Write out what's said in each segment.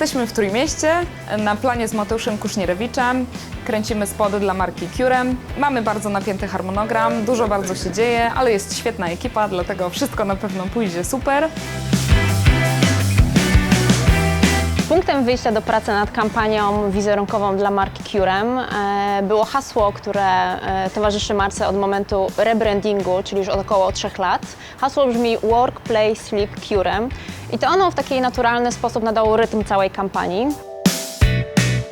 Jesteśmy w Trójmieście, na planie z Mateuszem Kusznierewiczem. Kręcimy spody dla marki Curem. Mamy bardzo napięty harmonogram, dużo bardzo się dzieje, ale jest świetna ekipa, dlatego wszystko na pewno pójdzie super. Punktem wyjścia do pracy nad kampanią wizerunkową dla marki Curem e, było hasło, które e, towarzyszy marce od momentu rebrandingu, czyli już od około trzech lat. Hasło brzmi Work, Play, Sleep Curem i to ono w taki naturalny sposób nadało rytm całej kampanii.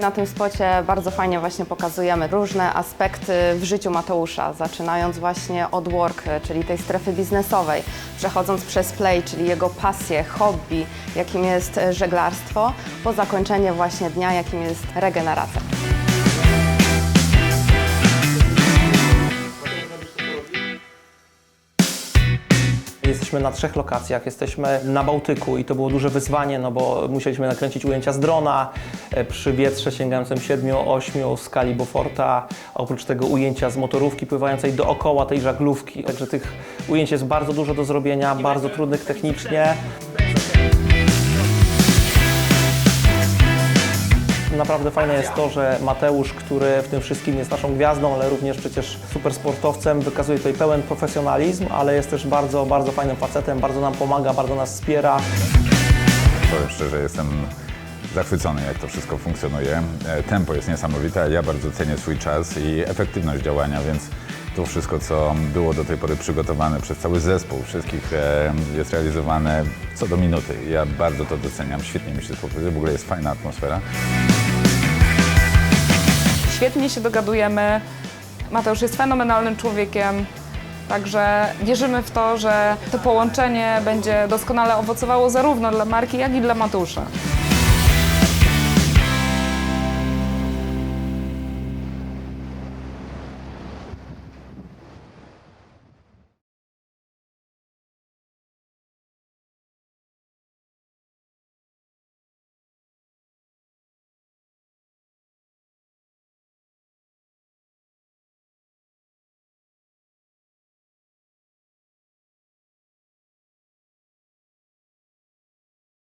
Na tym spocie bardzo fajnie właśnie pokazujemy różne aspekty w życiu Mateusza, zaczynając właśnie od work, czyli tej strefy biznesowej, przechodząc przez play, czyli jego pasję, hobby, jakim jest żeglarstwo, po zakończenie właśnie dnia, jakim jest regeneracja. Jesteśmy na trzech lokacjach. Jesteśmy na Bałtyku i to było duże wyzwanie, no bo musieliśmy nakręcić ujęcia z drona e, przy wietrze sięgającym 7-8 skali Beauforta. Oprócz tego ujęcia z motorówki pływającej dookoła tej żaglówki. Także tych ujęć jest bardzo dużo do zrobienia, bardzo trudnych technicznie. Naprawdę fajne jest to, że Mateusz, który w tym wszystkim jest naszą gwiazdą, ale również przecież super sportowcem, wykazuje tutaj pełen profesjonalizm, ale jest też bardzo, bardzo fajnym facetem, bardzo nam pomaga, bardzo nas wspiera. Powiem szczerze, jestem zachwycony, jak to wszystko funkcjonuje. E, Tempo jest niesamowite, a ja bardzo cenię swój czas i efektywność działania, więc to wszystko, co było do tej pory przygotowane przez cały zespół, wszystkich e, jest realizowane co do minuty. Ja bardzo to doceniam, świetnie mi się współpracuje, w ogóle jest fajna atmosfera. Świetnie się dogadujemy. Mateusz jest fenomenalnym człowiekiem. Także wierzymy w to, że to połączenie będzie doskonale owocowało zarówno dla marki, jak i dla Mateusza.